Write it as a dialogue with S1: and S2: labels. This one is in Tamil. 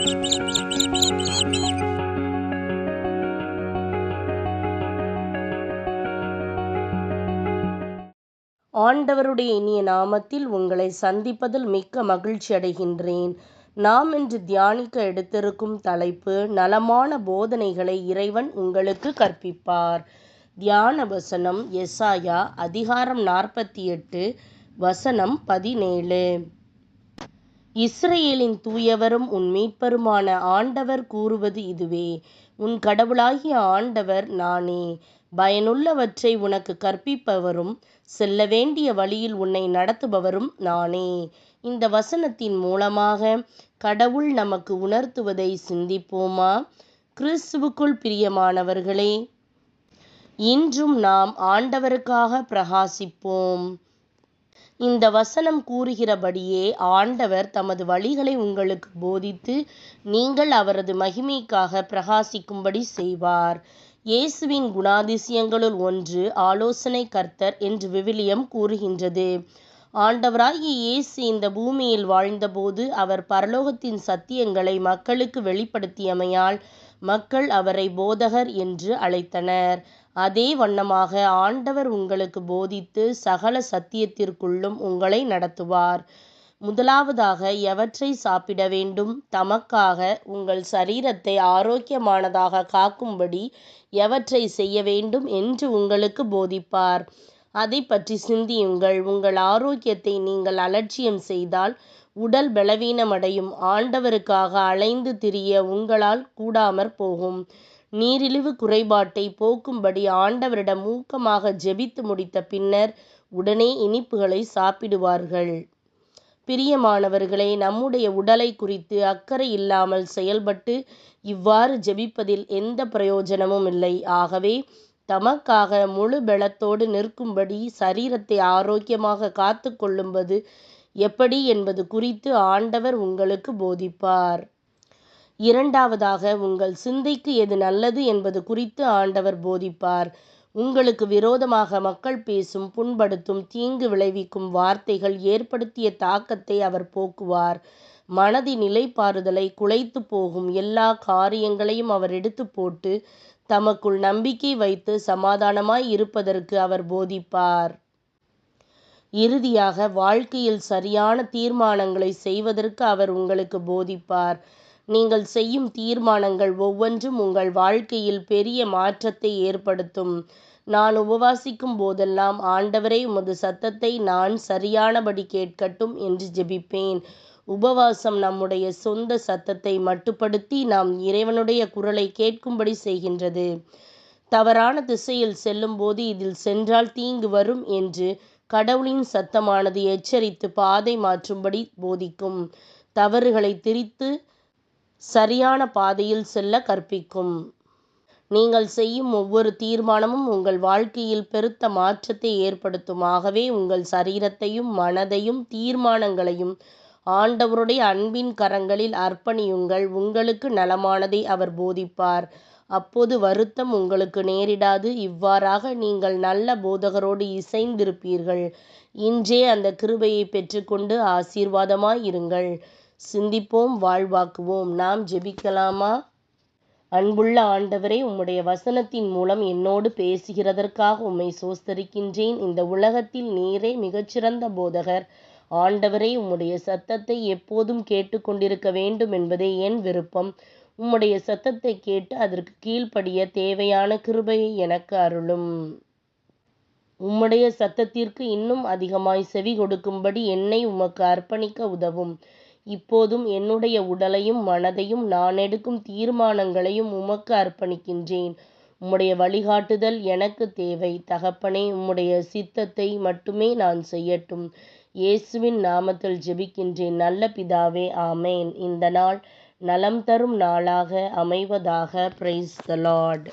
S1: ஆண்டவருடைய இனிய நாமத்தில் உங்களை சந்திப்பதில் மிக்க மகிழ்ச்சி அடைகின்றேன். நாம் இன்று தியானிக்க எடுத்திருக்கும் தலைப்பு நலமான போதனைகளை இறைவன் உங்களுக்கு கற்பிப்பார். தியான வசனம் எசாயா அதிகாரம் நாற்பத்தி எட்டு வசனம் பதினேழு. இஸ்ரேலின் தூயவரும் உன் மீட்பருமான ஆண்டவர் கூறுவது இதுவே. உன் கடவுளாகிய ஆண்டவர் நானே. பயனுள்ளவற்றை உனக்கு கற்பிப்பவரும் செல்ல வேண்டிய வழியில் உன்னை நடத்துபவரும் நானே. இந்த வசனத்தின் மூலமாக கடவுள் நமக்கு உணர்த்துவதை சிந்திப்போமா? கிறிஸ்துவுக்குள் பிரியமானவர்களே இன்றும் நாம் ஆண்டவருக்காக பிரகாசிப்போம். இந்த வசனம் கூறுகிறபடியே ஆண்டவர் தமது வழிகளை உங்களுக்கு போதித்து நீங்கள் அவரது மகிமைக்காக பிரகாசிக்கும்படி செய்வார். இயேசுவின் குணாதிசயங்களுள் ஒன்று ஆலோசனை கர்த்தர் என்று விவிலியம் கூறுகின்றது. ஆண்டவராகிய இயேசு இந்த பூமியில் வாழ்ந்தபோது அவர் பரலோகத்தின் சத்தியங்களை மக்களுக்கு வெளிப்படுத்தியமையால் மக்கள் அவரை போதகர் என்று அழைத்தனர். அதே வண்ணமாக ஆண்டவர் உங்களுக்கு போதித்து சகல சத்தியத்திற்குள்ளும் உங்களை நடத்துவார். முதலாவதாக எவற்றை சாப்பிட வேண்டும்? தமக்காக உங்கள் சரீரத்தை ஆரோக்கியமானதாக காக்கும்படி எவற்றை செய்ய வேண்டும் என்று உங்களுக்கு போதிப்பார். அதை பற்றி சிந்தியுங்கள். உங்கள் ஆரோக்கியத்தை நீங்கள் அலட்சியம் செய்தால் உடல் பலவீனமடையும் ஆண்டவருக்காக அலைந்து திரிய உங்களால் கூடாமற் போகும். நீரிழிவு குறைபாட்டை போக்கும்படி ஆண்டவரிடம் ஊக்கமாக ஜெபித்து முடித்த பின்னர் உடனே இனிப்புகளை சாப்பிடுவார்கள். பிரியமானவர்களே நம்முடைய உடலை குறித்து அக்கறை இல்லாமல் செயல்பட்டு இவ்வாறு ஜெபிப்பதில் எந்த பிரயோஜனமும் இல்லை. ஆகவே தமக்காக முழு பலத்தோடு நிற்கும்படி சரீரத்தை ஆரோக்கியமாக காத்து கொள்ளும்பது எப்படி என்பது குறித்து ஆண்டவர் உங்களுக்கு போதிப்பார். இரண்டாவதாக உங்கள் சிந்தைக்கு எது நல்லது என்பது குறித்து ஆண்டவர் போதிப்பார். உங்களுக்கு விரோதமாக மக்கள் பேசும் புண்படுத்தும் தீங்கு விளைவிக்கும் வார்த்தைகள் ஏற்படுத்திய தாக்கத்தை அவர் போக்குவார். மனதி நிலைப்பாறுதலை குலைத்து போகும் எல்லா காரியங்களையும் அவர் எடுத்து போட்டு தமக்குள் நம்பிக்கை வைத்து சமாதானமாய் இருப்பதற்கு அவர் போதிப்பார். இறுதியாக வாழ்க்கையில் சரியான தீர்மானங்களை செய்வதற்கு அவர் உங்களுக்கு போதிப்பார். நீங்கள் செய்யும் தீர்மானங்கள் ஒவ்வொன்றும் உங்கள் வாழ்க்கையில் பெரிய மாற்றத்தை ஏற்படுத்தும். நான் உபவாசிக்கும் போதெல்லாம் ஆண்டவரே உமது சத்தத்தை நான் சரியானபடி கேட்கட்டும் என்று ஜெபிப்பேன். உபவாசம் நம்முடைய சொந்த சத்தத்தை மட்டுப்படுத்தி நாம் இறைவனுடைய குரலை கேட்கும்படி செய்கின்றது. தவறான திசையில் செல்லும்போது இதில் சென்றால் தீங்கு வரும் என்று கடவுளின் சத்தமானது எச்சரித்து பாதை மாற்றும்படி போதிக்கும். தவறுகளை திரித்து சரியான பாதையில் செல்ல கற்பிக்கும். நீங்கள் செய்யும் ஒவ்வொரு தீர்மானமும் உங்கள் வாழ்க்கையில் பெருத்த மாற்றத்தை ஏற்படுத்தும். ஆகவே உங்கள் சரீரத்தையும் மனதையும் தீர்மானங்களையும் ஆண்டவருடைய அன்பின் கரங்களில் அர்ப்பணியுங்கள். உங்களுக்கு நலமானதை அவர் போதிப்பார். அப்போது வருத்தம் உங்களுக்கு நேரிடாது. இவ்வாறாக நீங்கள் நல்ல போதகரோடு இசைந்திருப்பீர்கள். இன்றே அந்த கிருபையை பெற்றுக்கொண்டு ஆசீர்வாதமாய் இருங்கள். சிந்திப்போம் வாழ்வாக்குவோம். நாம் ஜெபிக்கலாமா? அன்புள்ள ஆண்டவரே உம்முடைய வசனத்தின் மூலம் என்னோடு பேசுகிறதற்காக உம்மை சோஸ்தரிக்கின்றேன். இந்த உலகத்தில் நீரே மிகச்சிறந்த போதகர். ஆண்டவரே உம்முடைய சத்தத்தை எப்போதும் கேட்டுக்கொண்டிருக்க வேண்டும் என்பதே என் விருப்பம். உம்முடைய சத்தத்தை கேட்டு அதற்கு கீழ்ப்படிய தேவையான கிருபையை எனக்கு அருளும். உம்முடைய சத்தத்திற்கு இன்னும் அதிகமாய் செவி கொடுக்கும்படி என்னை உமக்கு அர்ப்பணிக்க உதவும். இப்போதும் என்னுடைய உடலையும் மனதையும் நான் எடுக்கும் தீர்மானங்களையும் உமக்கு அர்ப்பணிக்கின்றேன். உம்முடைய வழிகாட்டுதல் எனக்கு தேவை. தகப்பனே உம்முடைய சித்தத்தை மட்டுமே நான் செய்யட்டும். இயேசுவின் நாமத்தில் ஜெபிக்கின்றேன். நல்ல பிதாவே ஆமேன். இந்த நாள் நலம் தரும் நாளாக அமைவதாக பிரைஸ் த லார்ட்